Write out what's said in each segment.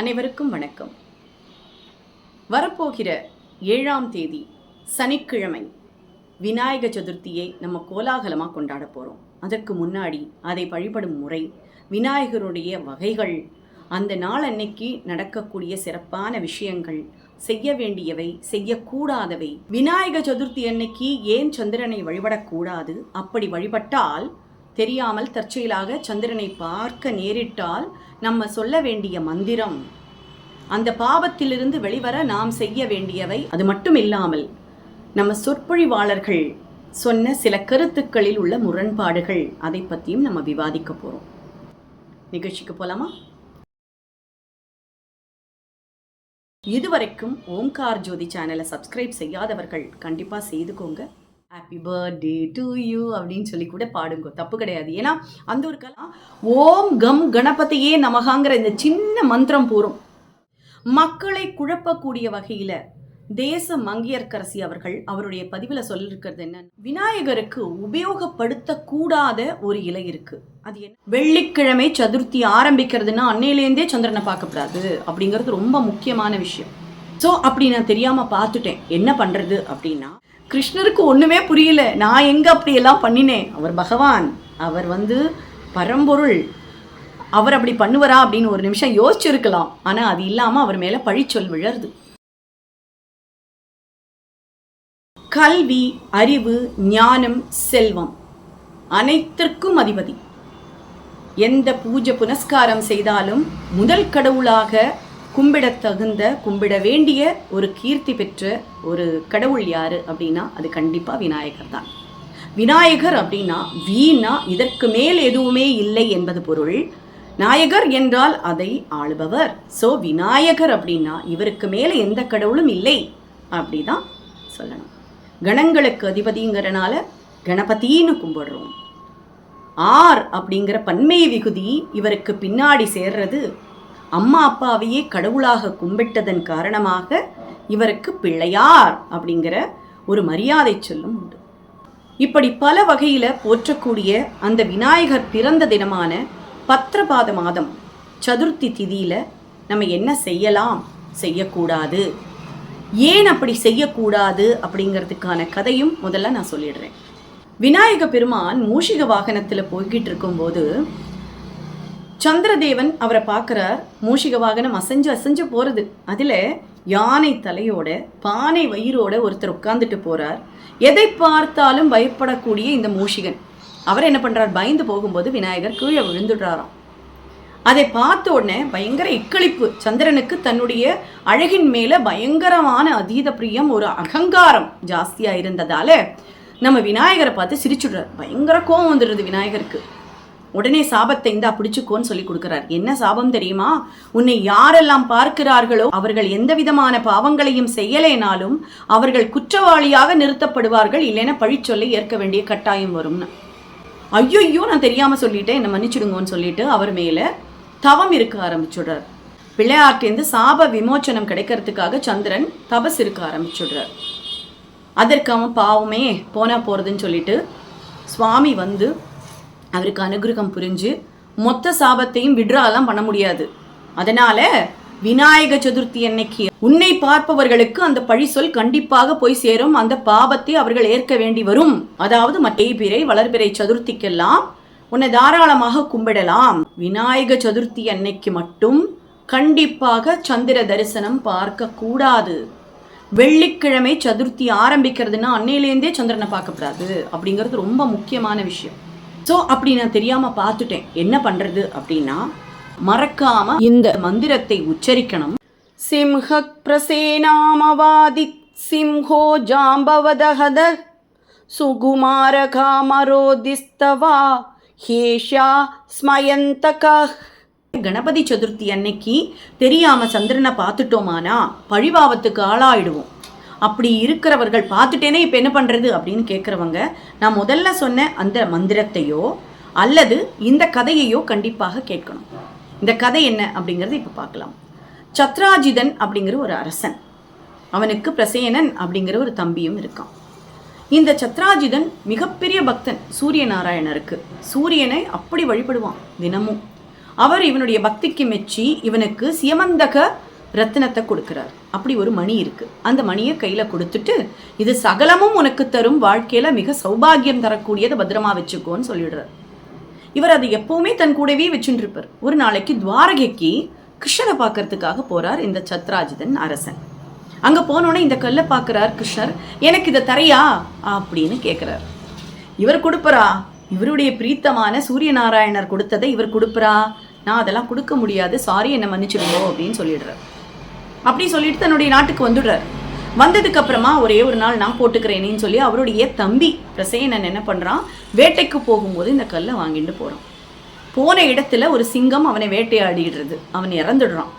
அனைவருக்கும் வணக்கம். வரப்போகிற ஏழாம் தேதி சனிக்கிழமை விநாயக சதுர்த்தியை நம்ம கோலாகலமாக கொண்டாட போகிறோம் அதற்கு முன்னாடி அதை வழிபடும் முறை விநாயகருடைய வகைகள் அந்த நாள் அன்னைக்கு நடக்கக்கூடிய சிறப்பான விஷயங்கள் செய்ய வேண்டியவை செய்யக்கூடாதவை. விநாயக சதுர்த்தி அன்னைக்கு ஏன் சந்திரனை வழிபடக்கூடாது அப்படி வழிபட்டால் தெரியாமல் தற்செயலாக சந்திரனை பார்க்க நேரிட்டால் நம்ம சொல்ல வேண்டிய மந்திரம். அந்த பாவத்திலிருந்து வெளிவர நாம் செய்ய வேண்டியவை அது மட்டும் இல்லாமல் நம்ம சொற்பொழிவாளர்கள் சொன்ன சில கருத்துக்களில் உள்ள முரண்பாடுகள் அதை பற்றியும் நம்ம விவாதிக்க போகிறோம் நிகழ்ச்சிக்கு போகலாமா இதுவரைக்கும் ஓம்கார் ஜோதி சேனலை சப்ஸ்கிரைப் செய்யாதவர்கள் கண்டிப்பாக செய்துக்கோங்க. ஹாப்பி பர்த்டே டு யூ அப்படின்னு சொல்லி கூட பாடுங்க. தப்பு கிடையாது. ஏன்னா அந்த ஒரு கலா ஓம் கம் கணபதியே நமகாங்கிற இந்த சின்ன மந்திரம் போரும். மக்களை குழப்பக்கூடிய வகையில தேச மங்கையர்கரசி அவர்கள் அவருடைய பதிவில் சொல்லியிருக்கிறது என்னன்னு விநாயகருக்கு உபயோகப்படுத்தக்கூடாத ஒரு இலை இருக்கு. அது என்ன? வெள்ளிக்கிழமை சதுர்த்தி ஆரம்பிக்கிறதுனா அன்னையிலேருந்தே சந்திரனை பார்க்கக்கூடாது அப்படிங்கிறது ரொம்ப முக்கியமான விஷயம். ஸோ அப்படி நான் தெரியாம பார்த்துட்டேன். என்ன பண்றது அப்படின்னா கிருஷ்ணருக்கு ஒன்றுமே புரியல. நான் எங்கே அப்படியெல்லாம் பண்ணினேன்? அவர் பகவான் அவர் வந்து பரம்பொருள். அவர் அப்படி பண்ணுவாரா அப்படின்னு ஒரு நிமிஷம் யோசிச்சிருக்கலாம். ஆனால் அது இல்லாமல் அவர் மேலே பழிச்சொல் விழருது கல்வி அறிவு ஞானம் செல்வம் அனைத்திற்கும் அதிபதி. எந்த பூஜை புனஸ்காரம் செய்தாலும் முதல் கடவுளாக கும்பிடத் தகுந்த கும்பிட வேண்டிய ஒரு கீர்த்தி பெற்ற ஒரு கடவுள் யாரு அப்படின்னா அது கண்டிப்பாக விநாயகர் தான். விநாயகர் அப்படின்னா வீணா இதற்கு மேல் எதுவுமே இல்லை என்பது பொருள். நாயகர் என்றால் அதை ஆளுபவர். ஸோ விநாயகர் அப்படின்னா இவருக்கு மேலே எந்த கடவுளும் இல்லை. அப்படிதான் சொல்லணும். கணங்களுக்கு அதிபதிங்கிறனால கணபதின்னு கும்பிடுறோம். ஆர் அப்படிங்கிற பன்மை விகுதி இவருக்கு பின்னாடி சேர்றது அம்மா அப்பாவையே கடவுளாக கும்பிட்டதன் காரணமாக இவருக்கு பிள்ளையார் அப்படிங்கிற ஒரு மரியாதை சொல்லும் உண்டு. இப்படி பல வகையில் போற்றக்கூடிய அந்த விநாயகர் பிறந்த தினமான பத்திரபாத மாதம் சதுர்த்தி திதியில் நம்ம என்ன செய்யலாம்? செய்யக்கூடாது. ஏன் அப்படி செய்யக்கூடாது அப்படிங்கிறதுக்கான கதையும் முதல்ல நான் சொல்லிடுறேன். விநாயக பெருமான் மூஷிக வாகனத்தில் போய்கிட்டு இருக்கும்போது சந்திரதேவன் அவரை பார்க்குறார் மூஷிக வாகனம் அசைஞ்சு அசைஞ்சு போகிறது அதில் யானை தலையோட பானை வயிறோட ஒருத்தர் உட்காந்துட்டு போகிறார் எதை பார்த்தாலும் பயப்படக்கூடிய இந்த மூஷிகன். அவர் என்ன பண்ணுறார் பயந்து போகும்போது விநாயகர் கீழே விழுந்துடுறாராம். அதை பார்த்த உடனே பயங்கர இக்களிப்பு. சந்திரனுக்கு தன்னுடைய அழகின் மேலே பயங்கரமான அதீத பிரியம் ஒரு அகங்காரம் ஜாஸ்தியாக இருந்ததால் நம்ம விநாயகரை பார்த்து சிரிச்சுடுறார். பயங்கர கோவம் வந்துடுது விநாயகருக்கு. உடனே சாபத்தை இந்தா பிடிச்சுக்கோன்னு சொல்லி கொடுக்கிறார். என்ன சாபம் தெரியுமா? உன்னை யாரெல்லாம் பார்க்கிறார்களோ அவர்கள் எந்த விதமான பாவங்களையும் செய்யலேனாலும் அவர்கள் குற்றவாளியாக நிறுத்தப்படுவார்கள். இல்லைன்னா பழிச்சொல்லை ஏற்க வேண்டிய கட்டாயம் வரும்னு ஐயோ நான் தெரியாம சொல்லிட்டேன். என்ன மன்னிச்சிடுங்கன்னு சொல்லிட்டு அவர் மேல தவம் இருக்க ஆரம்பிச்சுடுறார். பிள்ளையார்ட்டேந்து சாப விமோச்சனம் கிடைக்கிறதுக்காக சந்திரன் தபஸ் இருக்க ஆரம்பிச்சுடுறார். அதற்கு அவன் பாவமே போனா போறதுன்னு சொல்லிட்டு சுவாமி வந்து அவருக்கு அனுகிரகம் புரிஞ்சு மொத்த சாபத்தையும் விட்ராலாம் பண்ண முடியாது. அதனால விநாயக சதுர்த்தி அன்னைக்கு உன்னை பார்ப்பவர்களுக்கு அந்த பழி சொல் கண்டிப்பாக போய் சேரும். அந்த பாவத்தை அவர்கள் ஏற்க வேண்டி வரும். அதாவது மட்டை பிறை வளர்பிறை சதுர்த்திக்கெல்லாம் உன்னை தாராளமாக கும்பிடலாம். விநாயக சதுர்த்தி அன்னைக்கு மட்டும் கண்டிப்பாக சந்திர தரிசனம் பார்க்க கூடாது. வெள்ளிக்கிழமை சதுர்த்தி ஆரம்பிக்கிறதுனா அன்னையிலேருந்தே சந்திரனை பார்க்கக்கூடாது அப்படிங்கிறது ரொம்ப முக்கியமான விஷயம். ஸோ அப்படி நான் தெரியாமல் பார்த்துட்டேன். என்ன பண்ணுறது அப்படின்னா மறக்காம இந்த மந்திரத்தை உச்சரிக்கணும். சிம்ஹ பிரசேனாமவாதி சிம்ஹோ ஜாம்பவதஹத சுகுமார காமரோதிஸ்தவா ஹேஷா ஸ்மயந்தகா கணபதி சதுர்த்தி அன்னைக்கு தெரியாம சந்திரனை பார்த்துட்டோமானா பழிபாவத்துக்கு ஆளாயிடுவோம். அப்படி இருக்கிறவர்கள் பார்த்துட்டேனே இப்போ என்ன பண்ணுறது அப்படின்னு கேட்குறவங்க நான் முதல்ல சொன்ன அந்த மந்திரத்தையோ அல்லது இந்த கதையையோ கண்டிப்பாக கேட்கணும். இந்த கதை என்ன அப்படிங்கிறத இப்போ பார்க்கலாம். சத்ராஜிதன் அப்படிங்கிற ஒரு அரசன். அவனுக்கு பிரசேனன் அப்படிங்கிற ஒரு தம்பியும் இருக்கான். இந்த சத்ராஜிதன் மிகப்பெரிய பக்தன் சூரிய நாராயணருக்கு சூரியனை அப்படி வழிபடுவான் தினமும். அவர் இவனுடைய பக்திக்கு மெச்சி இவனுக்கு சியமந்தக ரத்தினத்தை கொடுக்கிறார். அப்படி ஒரு மணி இருக்கு. அந்த மணியை கையில கொடுத்துட்டு இது சகலமும் உனக்கு தரும் வாழ்க்கையில மிக சௌபாகியம் தரக்கூடியதை பத்திரமா வச்சுக்கோன்னு சொல்லிடுறார். இவர் அதை எப்பவுமே தன் கூடவே வச்சுட்டு இருப்பார் ஒரு நாளைக்கு துவாரகைக்கு கிருஷ்ணரை பார்க்கறதுக்காக போறார் இந்த சத்ராஜிதன் அரசன். அங்க போனோடனே இந்த கல்லை பார்க்கறார் கிருஷ்ணர். எனக்கு இதை தரையா? அப்படின்னு கேட்கிறார் இவர் கொடுப்பரா? இவருடைய பிரீத்தமான சூரிய நாராயணர் கொடுத்ததை இவர் கொடுப்பரா? நான் அதெல்லாம் கொடுக்க முடியாது. சாரி என்னை மன்னிச்சிடுங்கோ அப்படின்னு சொல்லிடுறார். அப்படி சொல்லிட்டு தன்னுடைய நாட்டுக்கு வந்துடுறாரு. வந்ததுக்கு அப்புறமா ஒரே ஒரு நாள் நான் போட்டுக்கிறேனேன்னு சொல்லி அவருடைய தம்பி பிரசேனன் என்ன பண்ணுறான் வேட்டைக்கு போகும்போது இந்த கல்லை வாங்கிட்டு போகிறான் போன இடத்துல ஒரு சிங்கம் அவனை வேட்டையாடிடுறது. அவன் இறந்துடுறான்.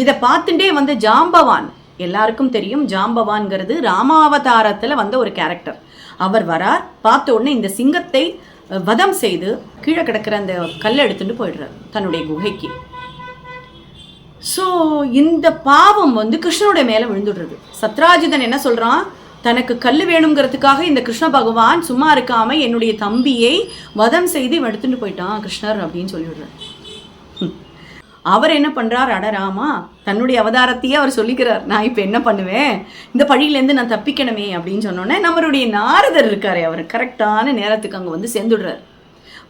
இதை பார்த்துட்டே வந்த ஜாம்பவான் எல்லாருக்கும் தெரியும் ஜாம்பவான்கிறது ராமாவதாரத்தில் வந்த ஒரு கேரக்டர் அவர் வரார் பார்த்த உடனே இந்த சிங்கத்தை வதம் செய்து கீழே கிடக்கிற அந்த கல்லை எடுத்துட்டு போயிடுறார் தன்னுடைய குகைக்கு. ஸோ இந்த பாவம் வந்து கிருஷ்ணனுடைய மேலே விழுந்துடுறது. சத்ராஜிதன் என்ன சொல்கிறான் தனக்கு கல் வேணுங்கிறதுக்காக இந்த கிருஷ்ண பகவான் சும்மா இருக்காம என்னுடைய தம்பியை வதம் செய்து இவன் எடுத்துட்டு போயிட்டான் கிருஷ்ணர் அப்படின்னு சொல்லிவிடுறார் அவர் என்ன பண்ணுறார் அடராமா தன்னுடைய அவதாரத்தையே அவர் சொல்லிக்கிறார். நான் இப்போ என்ன பண்ணுவேன்? இந்த பழியிலேருந்து நான் தப்பிக்கணுமே அப்படின்னு சொன்னோன்னே நம்மளுடைய நாரதர் இருக்காரே அவர். கரெக்டான நேரத்துக்கு அங்கே வந்து சேர்ந்துடுறார்.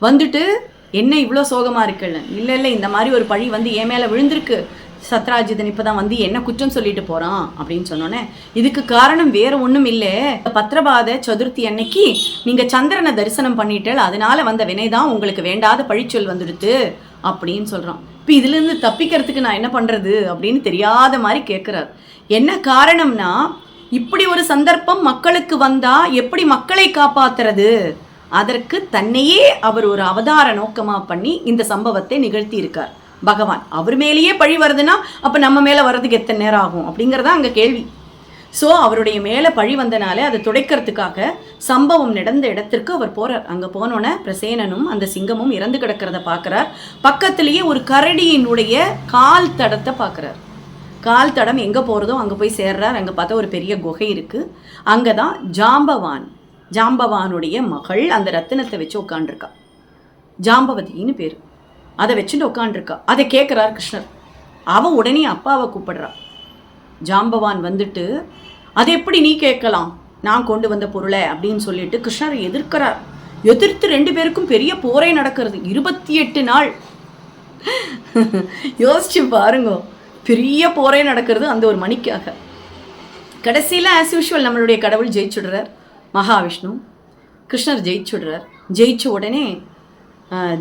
வந்துட்டு என்ன இவ்வளோ சோகமாக இருக்குல்ல இல்லை இல்லை இந்த மாதிரி ஒரு பழி வந்து என் மேலே விழுந்திருக்கு. சத்ராஜிதன் இப்போ தான் வந்து என்ன குற்றம் சொல்லிட்டு போகிறான் அப்படின்னு சொன்னோன்னே இதுக்கு காரணம் வேற ஒன்றும் இல்லை. பத்ரபாத சதுர்த்தி அன்னைக்கு நீங்கள் சந்திரனை தரிசனம் பண்ணிட்டல் அதனால வந்த வினை தான் உங்களுக்கு வேண்டாத பழிச்சொல் வந்துடுத்து அப்படின்னு சொல்கிறான் இப்போ இதுலேருந்து தப்பிக்கிறதுக்கு நான் என்ன பண்ணுறது அப்படின்னு தெரியாத மாதிரி கேட்குறார் என்ன காரணம்னா இப்படி ஒரு சந்தர்ப்பம் மக்களுக்கு வந்தால் எப்படி மக்களை காப்பாத்துறது? அதற்கு தன்னையே அவர் ஒரு அவதார நோக்கமாக பண்ணி இந்த சம்பவத்தை நிகழ்த்தி இருக்கார் பகவான். அவர் மேலேயே பழி வருதுன்னா அப்போ நம்ம மேலே வர்றதுக்கு எத்தனை நேரம் ஆகும்? அப்படிங்கிறதா அங்கே கேள்வி. ஸோ அவருடைய மேலே பழி வந்தனாலே அதை துடைக்கிறதுக்காக சம்பவம் நடந்த இடத்திற்கு அவர் போகிறார் அங்கே போனோன்னே பிரசேனனும் அந்த சிங்கமும் இறந்து கிடக்கிறத பார்க்குறார். பக்கத்திலேயே ஒரு கரடியினுடைய கால் தடத்தை பார்க்குறார். கால் தடம் எங்கே போகிறதோ அங்கே போய் சேர்றார். அங்கே பார்த்தா ஒரு பெரிய குகை இருக்குது அங்கே தான் ஜாம்பவான் ஜாம்பவானுடைய மகள் அந்த ரத்தினத்தை வச்சு உட்காண்டிருக்கா ஜாம்பவதின்னு பேர். அதை வச்சுட்டு உட்காண்டிருக்கா அதை கேட்குறார் கிருஷ்ணர். அவன் உடனே அப்பாவை கூப்பிடுறான். ஜாம்பவான் வந்துட்டு அதை எப்படி நீ கேட்கலாம்? நான் கொண்டு வந்த பொருளை அப்படின்னு சொல்லிட்டு கிருஷ்ணரை எதிர்க்கிறார். எதிர்த்து ரெண்டு பேருக்கும் பெரிய போரே நடக்கிறது. இருபத்தி எட்டு நாள். யோசிச்சு பாருங்க. பெரிய போரே நடக்கிறது அந்த ஒரு மணிக்காக. கடைசியில் ஆஸ் யூஷுவல் நம்மளுடைய கடவுள் ஜெயிச்சுடுறார். மகாவிஷ்ணு. கிருஷ்ணர் ஜெயிச்சுடுறார். ஜெயிச்ச உடனே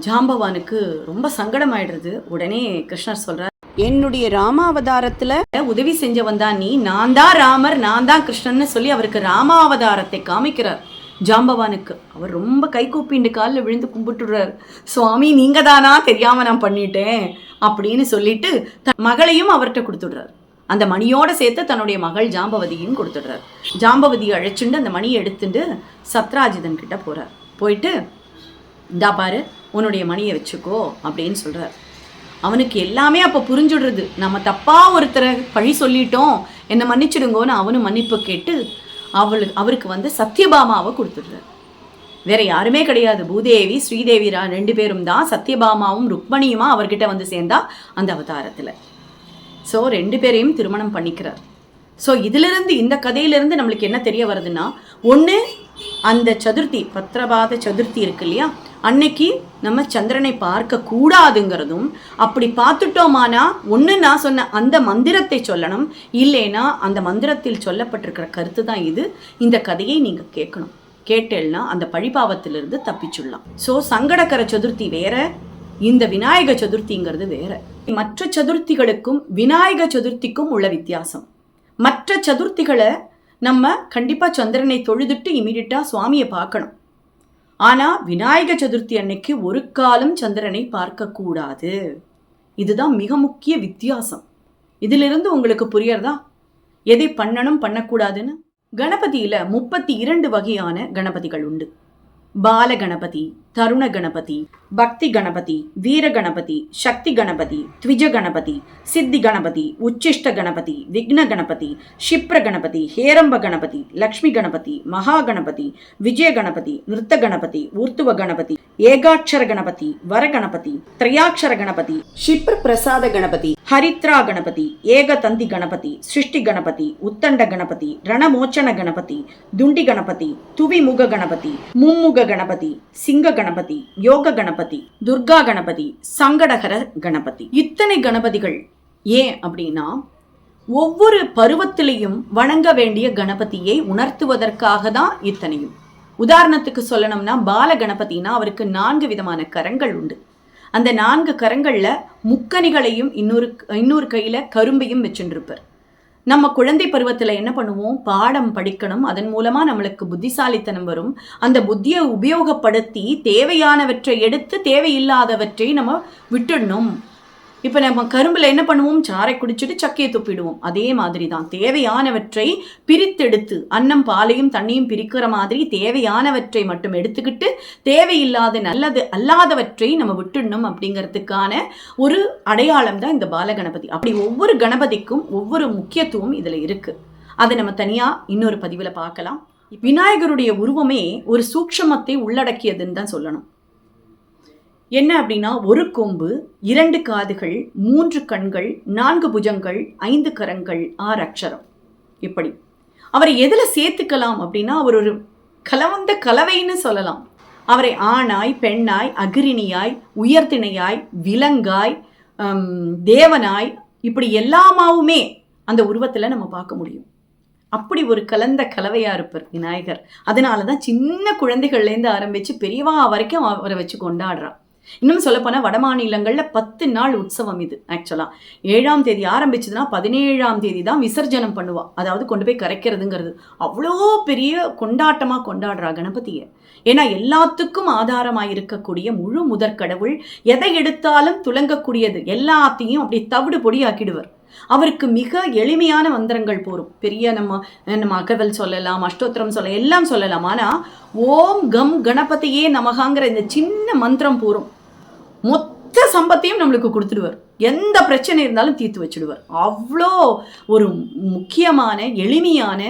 ஜாம்பவானுக்கு ரொம்ப சங்கடமாயிடுறது. உடனே கிருஷ்ணர் சொல்றார் என்னுடைய ராமாவதாரத்துல உதவி செஞ்சவன் தான் நீ நான் தான் ராமர் நான் தான் கிருஷ்ணன்னு சொல்லி அவருக்கு ராமாவதாரத்தை காமிக்கிறார். ஜாம்பவானுக்கு அவர் ரொம்ப கை கூப்பிண்டு காலில் விழுந்து கும்பிட்டுடுறார். சுவாமி நீங்க தானா தெரியாம நான் பண்ணிட்டேன். அப்படின்னு சொல்லிட்டு தன் மகளையும் அவர்கிட்ட கொடுத்துடுறார். அந்த மணியோட சேர்த்து தன்னுடைய மகள் ஜாம்பவதியும் கொடுத்துடுறார். ஜாம்பவதியை அழைச்சுண்டு அந்த மணியை எடுத்துட்டு சத்ராஜிதன் கிட்ட போறார். போயிட்டு இந்தா பாரு உன்னுடைய மணியை வச்சுக்கோ அப்படின்னு சொல்கிறார் அவனுக்கு எல்லாமே அப்போ புரிஞ்சுடுறது. நம்ம தப்பாக ஒருத்தரை பழி சொல்லிட்டோம் என்னை மன்னிச்சிடுங்கோன்னு அவனும் மன்னிப்பு கேட்டு அவளு அவருக்கு வந்து சத்யபாமாவை கொடுத்துடுறார். வேற யாருமே கிடையாது. பூதேவி ஸ்ரீதேவி ரா- ரெண்டு பேரும் தான் சத்யபாமாவும் ருக்மணியுமா அவர்கிட்ட வந்து சேர்ந்தா அந்த அவதாரத்தில். ஸோ ரெண்டு பேரையும் திருமணம் பண்ணிக்கிறார். ஸோ இதிலிருந்து இந்த கதையிலிருந்து நம்மளுக்கு என்ன தெரிய வருதுன்னா ஒன்று அந்த சதுர்த்தி பத்திரபாத சதுர்த்தி இருக்கு இல்லையா? அன்னைக்கு நம்ம சந்திரனை பார்க்க கூடாதுங்கிறதும் அப்படி பார்த்துட்டோமானா ஒன்று நான் சொன்ன அந்த மந்திரத்தை சொல்லணும் இல்லைனா அந்த மந்திரத்தில் சொல்லப்பட்டிருக்கிற கருத்து தான் இது. இந்த கதையை நீங்கள் கேட்கணும். கேட்டேன்னா அந்த பழிபாவத்திலிருந்து தப்பிச்சுடலாம். ஸோ சங்கடகர சதுர்த்தி வேற இந்த விநாயக சதுர்த்திங்கிறது வேற. மற்ற சதுர்த்திகளுக்கும் விநாயக சதுர்த்திக்கும் உள்ள வித்தியாசம். மற்ற சதுர்த்திகளை நம்ம கண்டிப்பாக சந்திரனை தொழுதுட்டு இமீடியட்டாக சுவாமியை பார்க்கணும். ஆனால் விநாயக சதுர்த்தி அன்னைக்கு ஒரு காலம் சந்திரனை பார்க்கக்கூடாது இதுதான் மிக முக்கிய வித்தியாசம். இதிலிருந்து உங்களுக்கு புரியறதா எதை பண்ணணும் பண்ணக்கூடாதுன்னு? கணபதியில் முப்பத்தி இரண்டு வகையான கணபதிகள் உண்டு. பால கணபதி தருண கணபதி பக்தி கணபதி வீர கணபதி சக்தி கணபதி த்விஜ கணபதி சித்தி கணபதி உச்சிஷ்ட கணபதி விக்ன கணபதி க்ஷிப்ர கணபதி ஹேரம்ப கணபதி லக்ஷ்மி கணபதி மகா கணபதி விஜய கணபதி நிருத்த கணபதி ஊர்த்துவ கணபதி ஏகாட்சர கணபதி வர கணபதி திரையாட்சர கணபதி க்ஷிப்ர பிரசாத கணபதி ஹரித்ரா கணபதி ஏகதந்தி கணபதி சிருஷ்டி கணபதி உத்தண்ட கணபதி ரணமோச்சன கணபதி துண்டி கணபதி துவிமுக கணபதி மும்முக கணபதி சிங்க கணபதி யோக கணபதி துர்கா கணபதி சங்கடகர கணபதி. இத்தனை கணபதிகள் ஏன் அப்படின்னா ஒவ்வொரு பருவத்திலையும் வணங்க வேண்டிய கணபதியை உணர்த்துவதற்காக தான் இத்தனையும். உதாரணத்துக்கு சொல்லணும்னா பால கணபதினா அவருக்கு நான்கு விதமான கரங்கள் உண்டு. அந்த நான்கு கரங்களில் முக்கணிகளையும் இன்னொரு இன்னொரு கையில் கரும்பையும் வச்சுருப்பார் நம்ம குழந்தை பருவத்தில் என்ன பண்ணுவோம்? பாடம் படிக்கணும். அதன் மூலமாக நம்மளுக்கு புத்திசாலித்தனம் வரும். அந்த புத்தியை உபயோகப்படுத்தி தேவையானவற்றை எடுத்து தேவையில்லாதவற்றை நம்ம விட்டுடணும். இப்போ நம்ம கரும்பில் என்ன பண்ணுவோம்? சாறை குடிச்சிட்டு சக்கையை துப்பிடுவோம். அதே மாதிரி தான் தேவையானவற்றை பிரித்தெடுத்து அன்னம் பாலையும் தண்ணியும் பிரிக்கிற மாதிரி தேவையானவற்றை மட்டும் எடுத்துக்கிட்டு தேவையில்லாத நல்லது அல்லாதவற்றை நம்ம விட்டுடணும் அப்படிங்கிறதுக்கான ஒரு அடையாளம் தான் இந்த பாலகணபதி. அப்படி ஒவ்வொரு கணபதிக்கும் ஒவ்வொரு முக்கியத்துவம் இதில் இருக்கு. அதை நம்ம தனியாக இன்னொரு பதிவில் பார்க்கலாம். விநாயகருடைய உருவமே ஒரு சூக்ஷமத்தை உள்ளடக்கியதுன்னு தான் சொல்லணும். என்ன அப்படின்னா ஒரு கொம்பு இரண்டு காதுகள் மூன்று கண்கள் நான்கு புஜங்கள் ஐந்து கரங்கள் ஆறு அக்ஷரம். இப்படி. அவரை எதில் சேர்த்துக்கலாம் அப்படின்னா அவர் ஒரு கலவந்த கலவைன்னு சொல்லலாம். அவரை ஆணாய் பெண்ணாய் அகிரிணியாய் உயர்திணையாய் விலங்காய் தேவனாய் இப்படி எல்லாமாவுமே அந்த உருவத்தில் நம்ம பார்க்க முடியும். அப்படி ஒரு கலந்த கலவையாக இருப்பார் விநாயகர். அதனால தான் சின்ன குழந்தைகள்லேருந்து ஆரம்பித்து பெரியவா வரைக்கும் அவரை வச்சு கொண்டாடுறான். இன்னும் சொல்லப்போனால் வட மாநிலங்களில் பத்து நாள் உற்சவம் இது ஆக்சுவலாக ஏழாம் தேதி ஆரம்பிச்சதுன்னா பதினேழாம் தேதி தான் விசர்ஜனம் பண்ணுவா. அதாவது கொண்டு போய் கரைக்கிறதுங்கிறது. அவ்வளோ பெரிய கொண்டாட்டமாக கொண்டாடுறா கணபதியை. ஏன்னா எல்லாத்துக்கும் ஆதாரமாக இருக்கக்கூடிய முழு முதற் கடவுள் எதை எடுத்தாலும் துலங்கக்கூடியது. எல்லாத்தையும் அப்படி தவிடு பொடியாக்கிடுவர். அவருக்கு மிக எளிமையான மந்திரங்கள் போரும். பெரிய நம்ம நம்ம அகவல் சொல்லலாம் அஷ்டோத்திரம் சொல்ல எல்லாம் சொல்லலாம். ஆனால் ஓம் கம் கணபதியே நமகாங்கிற இந்த சின்ன மந்திரம் போரும். மொத்த சம்பத்தையும் நம்மளுக்கு கொடுத்துடுவார். எந்த பிரச்சனை இருந்தாலும் தீர்த்து வச்சுடுவார். அவ்வளோ ஒரு முக்கியமான எளிமையான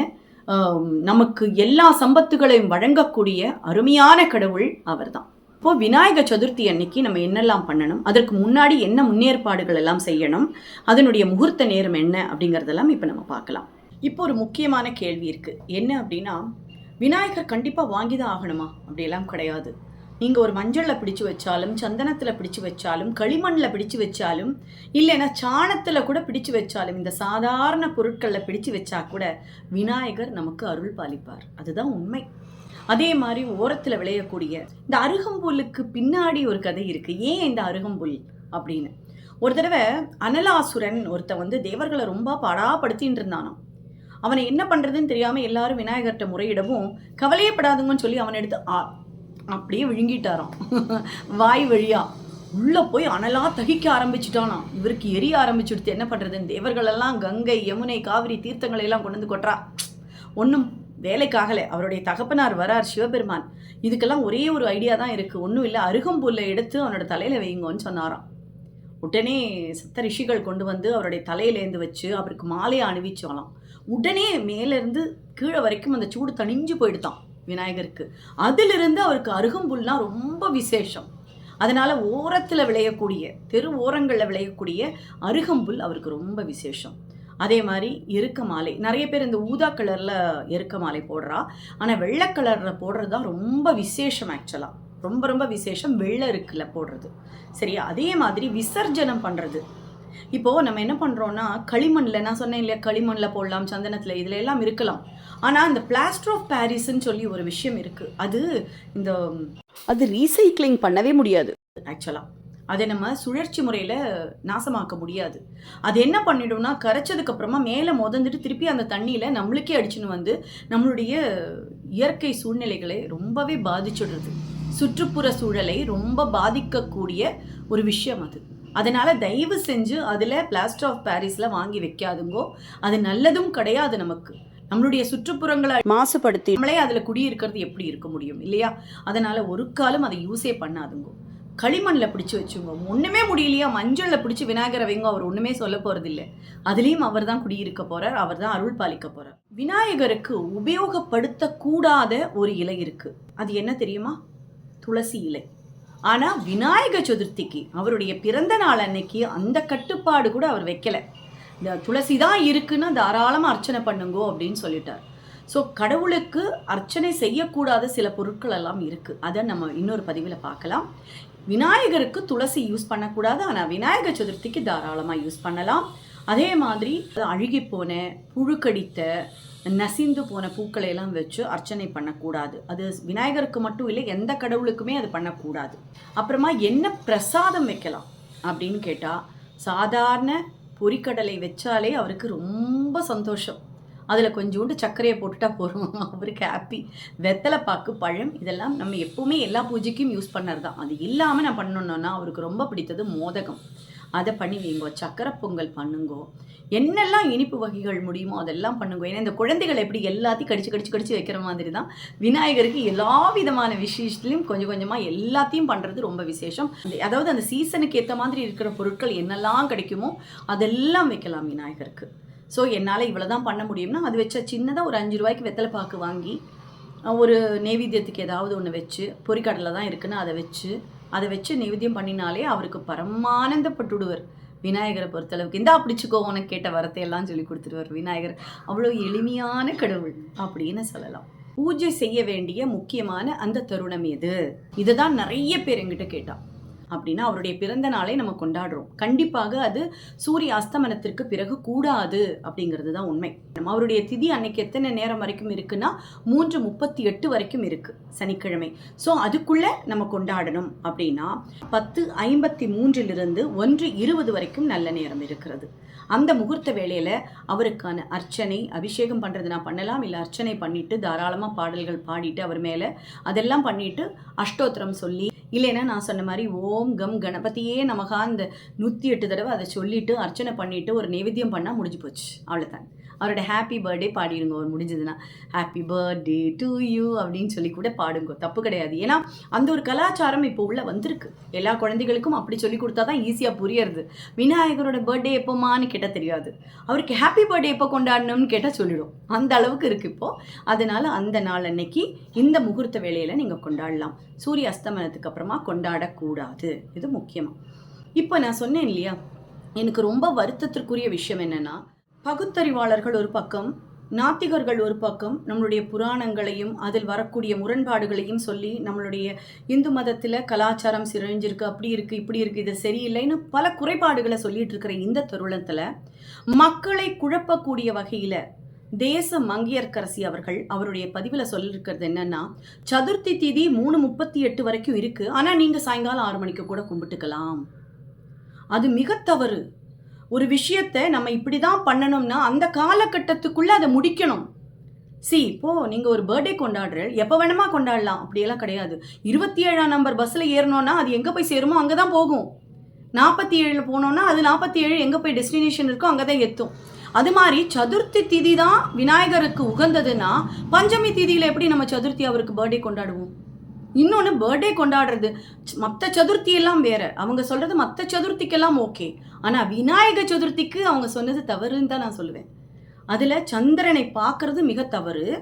நமக்கு எல்லா சம்பத்துகளையும் வழங்கக்கூடிய அருமையான கடவுள் அவர்தான். இப்போ விநாயக சதுர்த்தி அன்னைக்கு நம்ம என்னெல்லாம் பண்ணணும்? அதற்கு முன்னாடி என்ன முன்னேற்பாடுகள் எல்லாம் செய்யணும்? அதனுடைய முகூர்த்த நேரம் என்ன அப்படிங்கிறதெல்லாம் இப்போ நம்ம பார்க்கலாம். இப்போ ஒரு முக்கியமான கேள்வி இருக்குது என்ன அப்படின்னா விநாயகர் கண்டிப்பாக வாங்கி தான் ஆகணுமா? அப்படியெல்லாம் கிடையாது. நீங்கள் ஒரு மஞ்சளில் பிடிச்சு வச்சாலும் சந்தனத்தில் பிடிச்சு வச்சாலும் களிமண்ணில் பிடிச்சு வச்சாலும் இல்லைன்னா சாணத்தில் கூட பிடிச்சு வச்சாலும் இந்த சாதாரண பொருட்களில் பிடிச்சு வச்சா கூட விநாயகர் நமக்கு அருள் பாலிப்பார். அதுதான் உண்மை. அதே மாதிரி ஓரத்தில் விளையக்கூடிய இந்த அருகம்புல்லுக்கு பின்னாடி ஒரு கதை இருக்கு. ஏன் இந்த அருகம்புல் அப்படின்னு? ஒரு தடவை அனலாசுரன் ஒருத்தன் வந்து தேவர்களை ரொம்ப படாப்படுத்தின்னு இருந்தானாம். அவனை என்ன பண்ணுறதுன்னு தெரியாமல் எல்லாரும் விநாயகர்கிட்ட முறையிடவும் கவலையப்படாதுங்கன்னு சொல்லி அவனை எடுத்து அப்படியே விழுங்கிட்டாராம். வாய் வழியா. உள்ளே போய் அனலாக தகிக்க ஆரம்பிச்சுட்டானாம். இவருக்கு எரிய ஆரம்பிச்சுடுத்து என்ன பண்ணுறதுன்னு தேவர்களெல்லாம் கங்கை யமுனை காவிரி தீர்த்தங்களை எல்லாம் கொண்டு வந்து கொட்டுறா. ஒன்றும் வேலைக்காகலை அவருடைய தகப்பனார் வரார் சிவபெருமான். இதுக்கெல்லாம் ஒரே ஒரு ஐடியா தான் இருக்குது ஒன்றும் இல்லை அருகம்புல்லை எடுத்து அவனோட தலையில் வைங்கன்னு சொன்னாராம். உடனே சித்த ரிஷிகள் கொண்டு வந்து அவருடைய தலையிலேருந்து வச்சு அவருக்கு மாலையை அணிவிச்சாலாம் உடனே மேலேருந்து கீழே வரைக்கும் அந்த சூடு தணிஞ்சு போயிடுதான். விநாயகருக்கு. அதிலிருந்து அவருக்கு அருகம்புல்னா ரொம்ப விசேஷம். அதனால ஓரத்தில் விளையக்கூடிய தெரு ஓரங்களில் விளையக்கூடிய அருகம்புல் அவருக்கு ரொம்ப விசேஷம். அதே மாதிரி எருக்க மாலை. நிறைய பேர் இந்த ஊதா கலரில் எருக்க மாலை போடுறா. ஆனால் வெள்ளை கலரில் போடுறது தான் ரொம்ப விசேஷம் ஆக்சுவலாக ரொம்ப ரொம்ப விசேஷம் வெள்ளை இருக்குல்ல போடுறது. சரியா? அதே மாதிரி விசர்ஜனம் பண்ணுறது இப்போது நம்ம என்ன பண்ணுறோன்னா களிமண்ணில் நான் சொன்னேன் இல்லையா களிமண்ணில் போடலாம் சந்தனத்தில் இதில் எல்லாம் இருக்கலாம். ஆனால் இந்த பிளாஸ்டர் ஆஃப் பாரிஸ்ன்னு சொல்லி ஒரு விஷயம் இருக்குது அது இந்த அது ரீசைக்ளிங் பண்ணவே முடியாது. ஆக்சுவலாக அதை நம்ம சுழற்சி முறையில் நாசமாக்க முடியாது. அது என்ன பண்ணிடும்னா கரைச்சதுக்கு அப்புறமா மேலே முதந்துட்டு திருப்பி அந்த தண்ணியில் நம்மளுக்கே அடிச்சுன்னு வந்து நம்மளுடைய இயற்கை சூழ்நிலைகளை ரொம்பவே பாதிச்சுடுறது. சுற்றுப்புற சூழலை ரொம்ப பாதிக்கக்கூடிய ஒரு விஷயம் அது. அதனால தயவு செஞ்சு அதில் பிளாஸ்டர் ஆஃப் பாரிஸில் வாங்கி வைக்காதுங்கோ. அது நல்லதும் கிடையாது நமக்கு. நம்மளுடைய சுற்றுப்புறங்களை மாசுபடுத்தி நம்மளே அதில் குடியிருக்கிறது எப்படி இருக்க முடியும் இல்லையா? அதனால ஒரு காலம் அதை யூஸே பண்ணாதுங்க. களிமண்ணில் பிடிச்சி வச்சுங்க. ஒன்றுமே முடியலையா? மஞ்சளில் பிடிச்சி விநாயகரை வைங்க. அவர் ஒன்றுமே சொல்ல போகிறது இல்லை அதுலேயும் அவர் தான் குடியிருக்க போகிறார் அவர் தான் அருள் பாலிக்க போகிறார் விநாயகருக்கு உபயோகப்படுத்தக்கூடாத ஒரு இலை இருக்கு. அது என்ன தெரியுமா? துளசி இலை. ஆனால் விநாயக சதுர்த்திக்கு அவருடைய பிறந்த நாள் அன்னைக்கு அந்த கட்டுப்பாடு கூட அவர் வைக்கல. இந்த துளசி தான் இருக்குன்னு தாராளமாக அர்ச்சனை பண்ணுங்கோ அப்படின்னு சொல்லிட்டார். ஸோ கடவுளுக்கு அர்ச்சனை செய்யக்கூடாத சில பொருட்கள் எல்லாம் இருக்குது அதை நம்ம இன்னொரு பதிவில் பார்க்கலாம். விநாயகருக்கு துளசி யூஸ் பண்ணக்கூடாது. ஆனால் விநாயகர் சதுர்த்திக்கு தாராளமாக யூஸ் பண்ணலாம். அதே மாதிரி அழுகி போன புழுக்கடித்த நசிந்து போன பூக்களை எல்லாம் வச்சு அர்ச்சனை பண்ணக்கூடாது. அது விநாயகருக்கு மட்டும் இல்லை எந்த கடவுளுக்குமே அது பண்ணக்கூடாது. அப்புறமா என்ன பிரசாதம் வைக்கலாம் அப்படின்னு கேட்டால் சாதாரண பொரிக்கடலை வச்சாலே அவருக்கு ரொம்ப சந்தோஷம். அதில் கொஞ்சோண்டு சர்க்கரையை போட்டுட்டா போகிறோம் அவருக்கு ஹாப்பி வெத்தலை பாக்கு பழம் இதெல்லாம் நம்ம எப்போவுமே எல்லா பூஜைக்கும் யூஸ் பண்ணது தான் அது இல்லாமல் நான் பண்ணணுன்னா அவருக்கு ரொம்ப பிடித்தது மோதகம். அதை பண்ணி வைங்கோ சக்கரை பொங்கல் பண்ணுங்கோ. என்னெல்லாம் இனிப்பு வகைகள் முடியுமோ அதெல்லாம் பண்ணுங்க. ஏன்னா இந்த குழந்தைகள் எப்படி எல்லாத்தையும் கடிச்சு கடிச்சு கடிச்சு வைக்கிற மாதிரி தான் விநாயகருக்கு எல்லா விதமான விசேஷத்துலையும் கொஞ்சம் கொஞ்சமாக எல்லாத்தையும் பண்ணுறது ரொம்ப விசேஷம். அதாவது அந்த சீசனுக்கு ஏற்ற மாதிரி இருக்கிற பொருட்கள் என்னெல்லாம் கிடைக்குமோ அதெல்லாம் வைக்கலாம் விநாயகருக்கு. ஸோ என்னால் இவ்வளோ தான் பண்ண முடியும்னா அது வச்ச சின்னதாக ஒரு அஞ்சு ரூபாய்க்கு வெத்தலை பாக்கு வாங்கி ஒரு நெய்வேத்தியத்துக்கு ஏதாவது ஒன்று வச்சு பொறிக்கடலை தான் இருக்குன்னு அதை வச்சு அதை வச்சு நெய்வேத்தியம் பண்ணினாலே அவருக்கு பரமானந்தப்பட்டுடுவர். விநாயகரை பொறுத்தளவுக்கு. இந்தா பிடிச்சிக்கோ உனக்கு கேட்ட வரத்தையெல்லாம் சொல்லி கொடுத்துருவார் விநாயகர். அவ்வளோ எளிமையான கடவுள் அப்படின்னு சொல்லலாம். பூஜை செய்ய வேண்டிய முக்கியமான அந்த தருணம் எது? இதுதான் நிறைய பேர் எங்கிட்ட கேட்டான் அப்படின்னா அவருடைய பிறந்த நாளை நம்ம கொண்டாடுறோம். கண்டிப்பாக அது சூரிய அஸ்தமனத்திற்கு பிறகு கூடாது அப்படிங்கிறது தான் உண்மை. நம்ம அவருடைய திதி அன்னைக்கு எத்தனை நேரம் வரைக்கும் இருக்குன்னா மூன்று முப்பத்தி எட்டு வரைக்கும் இருக்கு சனிக்கிழமை. ஸோ அதுக்குள்ள நம்ம கொண்டாடணும் அப்படின்னா பத்து ஐம்பத்தி மூன்றிலிருந்து ஒன்று இருபது வரைக்கும் நல்ல நேரம் இருக்கிறது. அந்த முகூர்த்த வேளையில் அவருக்கான அர்ச்சனை அபிஷேகம் பண்ணுறது நான் பண்ணலாம். இல்லை அர்ச்சனை பண்ணிட்டு தாராளமாக பாடல்கள் பாடிட்டு அவர் மேலே அதெல்லாம் பண்ணிட்டு அஷ்டோத்திரம் சொல்லி இல்லைன்னா நான் சொன்ன மாதிரி ஓம் கம் கணபதியே நமகா அந்த நூற்றி எட்டு தடவை அதை சொல்லிட்டு அர்ச்சனை பண்ணிட்டு ஒரு நைவேத்தியம் பண்ணால் முடிஞ்சு போச்சு. அவ்வளோதான் அவரோட ஹாப்பி பர்த்டே பாடிடுங்க அவர் முடிஞ்சதுன்னா. ஹாப்பி பர்த்டே டு யூ அப்படின்னு சொல்லி கூட பாடுங்க. தப்பு கிடையாது. ஏன்னா அந்த ஒரு கலாச்சாரம் இப்போ உள்ள வந்திருக்கு. எல்லா குழந்தைகளுக்கும் அப்படி சொல்லி கொடுத்தா தான் ஈஸியாக புரியறது. விநாயகரோட பர்த்டே எப்போமான்னு கேட்டால் தெரியாது. அவருக்கு ஹாப்பி பர்த்டே எப்போ கொண்டாடணும்னு கேட்டால் சொல்லிடும். அந்த அளவுக்கு இருக்குது இப்போது அதனால் அந்த நாள் அன்னைக்கு இந்த முகூர்த்த வேலையில் நீங்கள் கொண்டாடலாம். சூரிய அஸ்தமனத்துக்கு அப்புறமா கொண்டாடக்கூடாது. இது முக்கியமாக இப்போ நான் சொன்னேன் இல்லையா எனக்கு ரொம்ப வருத்தத்திற்குரிய விஷயம் என்னென்னா பகுத்தறிவாளர்கள் ஒரு பக்கம் நாத்திகர்கள் ஒரு பக்கம் நம்மளுடைய புராணங்களையும் அதில் வரக்கூடிய முரண்பாடுகளையும் சொல்லி நம்மளுடைய இந்து மதத்தில் கலாச்சாரம் சிறஞ்சிருக்கு அப்படி இருக்குது இப்படி இருக்குது இது சரியில்லைன்னு பல குறைபாடுகளை சொல்லிட்டு இருக்கிற இந்த தருணத்தில் மக்களை குழப்பக்கூடிய வகையில் தேச மங்கையர்க்கரசி அவர்கள் அவருடைய பதிவில் சொல்லியிருக்கிறது என்னன்னா சதுர்த்தி திதி மூணு முப்பத்தி எட்டு வரைக்கும் இருக்கு. ஆனால் நீங்கள் சாயங்காலம் ஆறு மணிக்கு கூட கும்பிட்டுக்கலாம். அது மிக தவறு. ஒரு விஷயத்தை நம்ம இப்படி தான் பண்ணணும்னா அந்த காலகட்டத்துக்குள்ளே அதை முடிக்கணும். சி இப்போ நீங்கள் ஒரு பர்த்டே கொண்டாடுற எப்போ வேணுமா கொண்டாடலாம்? அப்படியெல்லாம் கிடையாது. இருபத்தி ஏழாம் நம்பர் பஸ்ஸில் ஏறணும்னா அது எங்கே போய் சேருமோ அங்கே தான் போகும். நாற்பத்தி ஏழில் போனோன்னா அது நாற்பத்தி ஏழு எங்கே போய் டெஸ்டினேஷன் இருக்கோ அங்கே தான் எத்தும் அது மாதிரி சதுர்த்தி திதி தான் விநாயகருக்கு உகந்ததுன்னா பஞ்சமி திதியில் எப்படி நம்ம சதுர்த்தி அவருக்கு பர்த்டே கொண்டாடுவோம்? இன்னொன்று பர்த்டே கொண்டாடுறது. மற்ற சதுர்த்தி எல்லாம் வேற. அவங்க சொல்றது மற்ற சதுர்த்திக்கெல்லாம் ஓகே ஆனால் விநாயக சதுர்த்திக்கு அவங்க சொன்னது தவறுன்னு தான் நான் சொல்லுவேன். அதில் சந்திரனை பார்க்கறது மிக தவறு.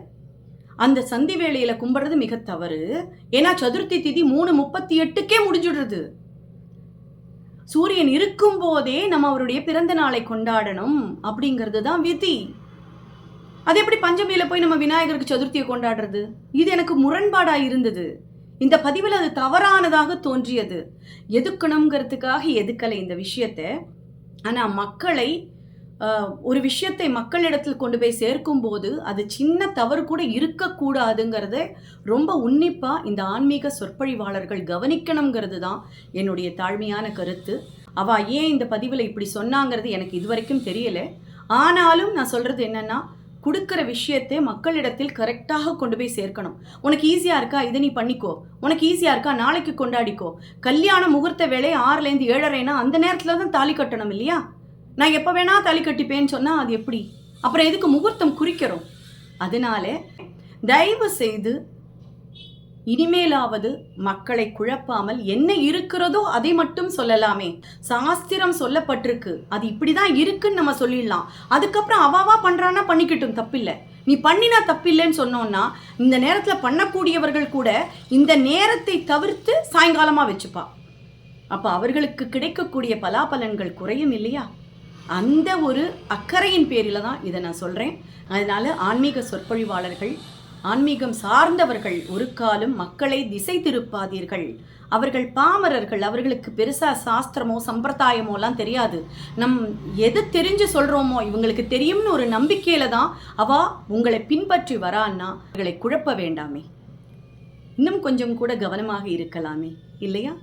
அந்த சந்தி வேளையில் கும்பிடுறது மிக தவறு. ஏன்னா சதுர்த்தி திதி மூணு முப்பத்தி எட்டுக்கே முடிஞ்சுடுறது. சூரியன் இருக்கும் போதே நம்ம அவருடைய பிறந்த நாளை கொண்டாடணும் அப்படிங்கிறது தான் விதி. அது எப்படி பஞ்சமியில் போய் நம்ம விநாயகருக்கு சதுர்த்தியை கொண்டாடுறது? இது எனக்கு முரண்பாடாக இருந்தது. இந்த பதிவில் அது தவறானதாக தோன்றியது. எதுக்கணுங்கிறதுக்காக எதுக்கலை இந்த விஷயத்தை. ஆனால் மக்களை ஒரு விஷயத்தை மக்களிடத்தில் கொண்டு போய் சேர்க்கும்போது அது சின்ன தவறு கூட இருக்கக்கூடாதுங்கிறத ரொம்ப உன்னிப்பாக இந்த ஆன்மீக சொற்பொழிவாளர்கள் கவனிக்கணுங்கிறது தான் என்னுடைய தாழ்மையான கருத்து. அவள் ஏன் இந்த பதிவில் இப்படி சொன்னாங்கிறது எனக்கு இதுவரைக்கும் தெரியல. ஆனாலும் நான் சொல்கிறது என்னென்னா கொடுக்குற விஷயத்தை மக்களிடத்தில் கரெக்டாக கொண்டு போய் சேர்க்கணும். உனக்கு ஈஸியாக இருக்கா? இதை நீ பண்ணிக்கோ. உனக்கு ஈஸியாக இருக்கா? நாளைக்கு கொண்டாடிக்கோ. கல்யாண முகூர்த்த வேலை ஆறுலேருந்து ஏழரைனா அந்த நேரத்தில் தான் தாலி கட்டணும் இல்லையா? நான் எப்போ வேணால் தாலி கட்டிப்பேன்னு சொன்னால் அது எப்படி? அப்புறம் எதுக்கு முகூர்த்தம் குறிக்கிறோம்? அதனால தயவு செய்து இனிமேலாவது மக்களை குழப்பாமல் என்ன இருக்கிறதோ அதை மட்டும் சொல்லலாமே. சாஸ்திரம் சொல்லப்பட்டிருக்கு. அது இப்படிதான் இருக்குன்னு நம்ம சொல்லிடலாம். அதுக்கப்புறம் அவாவா பண்றானா பண்ணிக்கிட்டும் தப்பில்லை. நீ பண்ணினா தப்பில்லைன்னு சொன்னோன்னா இந்த நேரத்தில் பண்ணக்கூடியவர்கள் கூட இந்த நேரத்தை தவிர்த்து சாயங்காலமாக வச்சுப்பா. அப்போ அவர்களுக்கு கிடைக்கக்கூடிய பலாபலன்கள் குறையும் இல்லையா? அந்த ஒரு அக்கறையின் பேரில் தான் இதை நான் சொல்கிறேன் அதனால் ஆன்மீக சொற்பொழிவாளர்கள் ஆன்மீகம் சார்ந்தவர்கள் ஒரு காலம் மக்களை திசை திருப்பாதீர்கள். அவர்கள் பாமரர்கள் அவர்களுக்கு பெருசா சாஸ்திரமோ சம்பிரதாயமோலாம் தெரியாது. நம் எது தெரிஞ்சு சொல்றோமோ இவங்களுக்கு தெரியும்னு ஒரு நம்பிக்கையில தான் அவ உங்களை பின்பற்றி வரான்னா அவர்களை குழப்ப வேண்டாமே. இன்னும் கொஞ்சம் கூட கவனமாக இருக்கலாமே இல்லையா?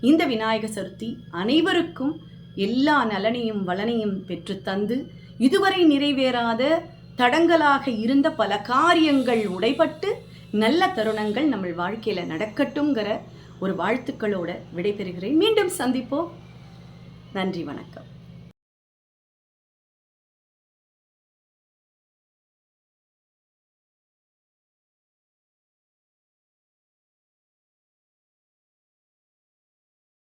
இந்த விநாயக சதுர்த்தி அனைவருக்கும் எல்லா நலனையும் வளனையும் பெற்றுத்தந்து இதுவரை நிறைவேறாத தடங்கலாக இருந்த பல காரியங்கள் உடைபட்டு நல்ல தருணங்கள் நம்ம வாழ்க்கையில் நடக்கட்டுங்கிற ஒரு வாழ்த்துக்களோட விடைபெறுகிறேன். மீண்டும் சந்திப்போம். நன்றி வணக்கம்.